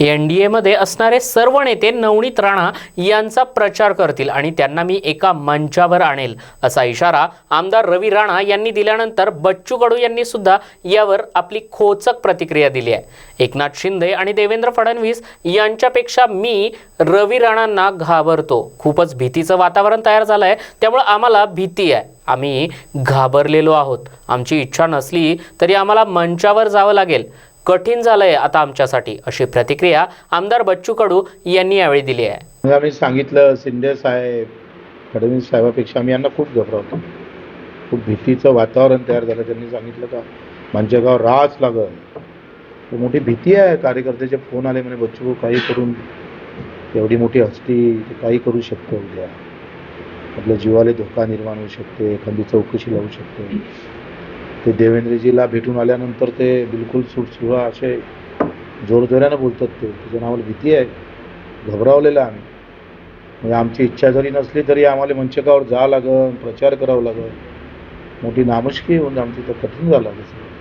N D एमध्ये असणारे सर्व नेते नवनीत राणा यांचा प्रचार करतील आणि त्यांना मी एका मंचावर आणेल असा इशारा आमदार रवी राणा यांनी दिल्यानंतर बच्चू कडू यांनी सुद्धा यावर आपली खोचक प्रतिक्रिया दिली आहे. एकनाथ शिंदे आणि देवेंद्र फडणवीस यांच्यापेक्षा मी रवी राणांना घाबरतो. खूपच भीतीचं वातावरण तयार झालं आहे त्यामुळं आम्हाला भीती आहे. आम्ही घाबरलेलो आहोत. आमची इच्छा नसली तरी आम्हाला मंचावर जावं लागेल. कठीण झालंय आता आमच्यासाठी अशी प्रतिक्रिया आमदार बच्चू कडू यांनी यावेळी दिली आहे. आम्ही सांगितलं शिंदे साहेब फडणवीस साहेबापेक्षा आम्ही यांना खूप घबरावतो. खूप भीतीचं वातावरण तयार झालं त्यांनी सांगितलं का मंचगाव रास लागल. मोठी भीती आहे कार्यकर्त्याचे फोन आले म्हणे बच्चू काही करून एवढी मोठी हस्ती ते काही करू शकतो उद्या. आपल्या जीवाला धोका निर्माण होऊ शकते एखादी चौकशी लावू शकते. ते देवेंद्रजीला भेटून आल्यानंतर ते बिलकुल सुटसुळा असे जोरजोऱ्यानं बोलतात ते. त्याच्या नावाला भीती आहे. घबरावलेलं आम्ही. म्हणजे आमची इच्छा जरी नसली तरी आम्हाला मंचकावर जावं लागेल प्रचार करावं लागेल. मोठी नामुष्की होऊन आमची तर कठीण झालं तसं